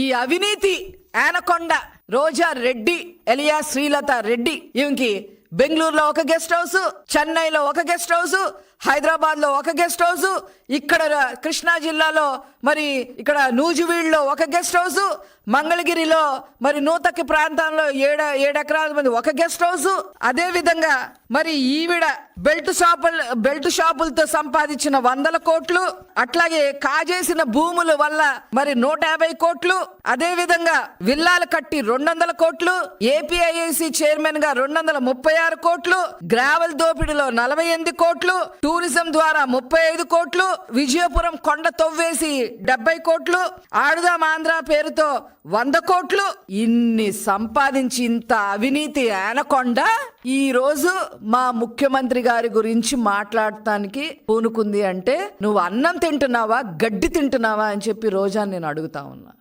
ఈ అవినీతి ఆనకొండ రోజా రెడ్డి ఎలియా శ్రీలత రెడ్డి. ఈమెకి బెంగళూరులో ఒక గెస్ట్ హౌస్ చెన్నైలో ఒక గెస్ట్ హౌస్ హైదరాబాద్లో ఒక గెస్ట్ హౌస్ ఇక్కడ కృష్ణా జిల్లాలో మరి ఇక్కడ నూజివీడులో ఒక గెస్ట్ హౌస్ మంగళగిరిలో మరి నూతకి ప్రాంతంలో ఏడ ఏడెకరాల మంది ఒక గెస్ట్ హౌస్. అదే విధంగా మరి ఈవిడ బెల్ట్ షాపులు బెల్ట్ షాపులతో సంపాదించిన వందల కోట్లు అట్లాగే కాజేసిన భూముల వల్ల మరి నూట యాభై కోట్లు అదే విధంగా విల్లాలు కట్టి రెండు వందల కోట్లు ఏపీఐఏసి చైర్మన్గా రెండు వందల ముప్పై ఆరు కోట్లు గ్రావెల్ దోపిడీలో నలభై ఎనిమిది కోట్లు టూరిజం ద్వారా ముప్పై ఐదు కోట్లు విజయపురం కొండ తొవ్వేసి డెబ్బై కోట్లు ఆడుదాం ఆంధ్ర పేరుతో వంద కోట్లు. ఇన్ని సంపాదించి ఇంత అవినీతి ఆనకొండ? ఈ రోజు మా ముఖ్యమంత్రి గారి గురించి మాట్లాడటానికి పూనుకుంది అంటే నువ్వు అన్నం తింటున్నావా? గడ్డి తింటున్నావా? అని చెప్పి రోజా నేను అడుగుతా ఉన్నా.